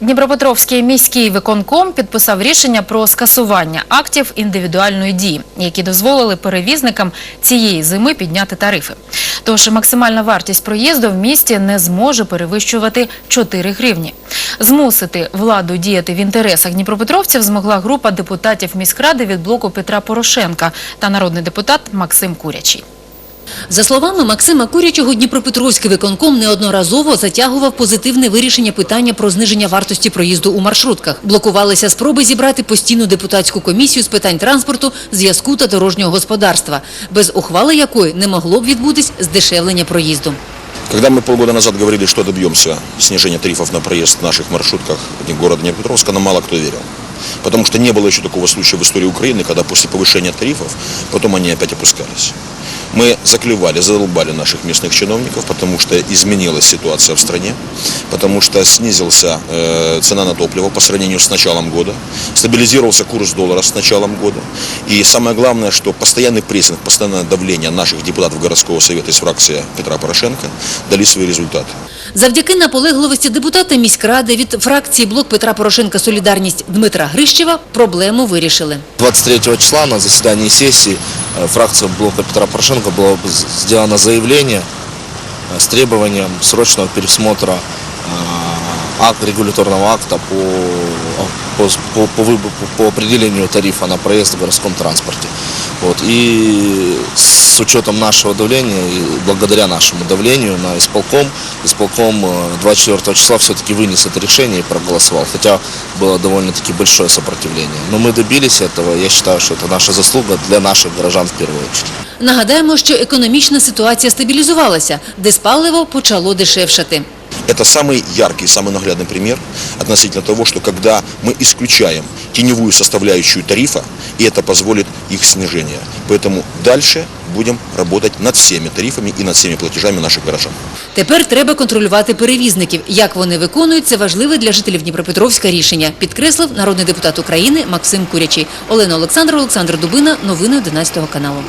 Дніпропетровський міський виконком підписав рішення про скасування актів індивідуальної дії, які дозволили перевізникам цієї зими підняти тарифи. Тож максимальна вартість проїзду в місті не зможе перевищувати 4 гривні. Змусити владу діяти в інтересах дніпропетровців змогла група депутатів міськради від блоку Петра Порошенка та народний депутат Максим Курячий. За словами Максима Курячого, Дніпропетровський виконком неодноразово затягував позитивне вирішення питання про зниження вартості проїзду у маршрутках. Блокувалися спроби зібрати постійну депутатську комісію з питань транспорту, зв'язку та дорожнього господарства, без ухвали якої не могло б відбутись здешевлення проїзду. Когда мы полгода назад говорили, что добьемся снижения тарифов на проезд в наших маршрутках в города Днепропетровска, нам мало кто верил. Потому что не было еще такого случая в истории Украины, когда после повышения тарифов, потом они опять опускались. Мы заклевали, задолбали наших местных чиновников, потому что изменилась ситуация в стране, потому что снизился э, цена на топливо по сравнению с началом года, стабилизировался курс доллара с началом года. И самое главное, что постоянный прессинг, постоянное давление наших депутатов городского совета из фракции Петра Порошенко дали свои результаты. Завдяки наполегливості депутата міськради від фракції «Блок Петра Порошенка Солідарність» Дмитра Грищева проблему вирішили. 23 числа на заседании сессии э, фракция блока Петра Порошенко было с- сделано заявление э, с требованием срочного пересмотра э, акт, регуляторного акта по, по, по, по, выбо- по определению тарифа на проезд в городском транспорте. Вот. И с учетом нашего давления и благодаря нашему давлению на исполком, исполком э, 24 числа все-таки вынес это решение и проголосовал, хотя было довольно-таки большое сопротивление. Но мы добились этого, я считаю, что это наша заслуга для наших горожан в первую очередь. Нагадаємо, що економічна ситуація стабілізувалася, диспаливо почало дешевшати. Это самый яркий, самый наглядный пример относительно того, что когда мы исключаем теневую составляющую тарифа, и это позволит их снижение. Поэтому дальше будем работать над всеми тарифами и над всеми платежами наших горожан. Тепер треба контролювати перевізників. Як вони виконують, це важливе для жителів Дніпропетровська рішення, підкреслив народний депутат України Максим Курячий. Олена Олександр, Олександр Дубина. Новини 11 каналу.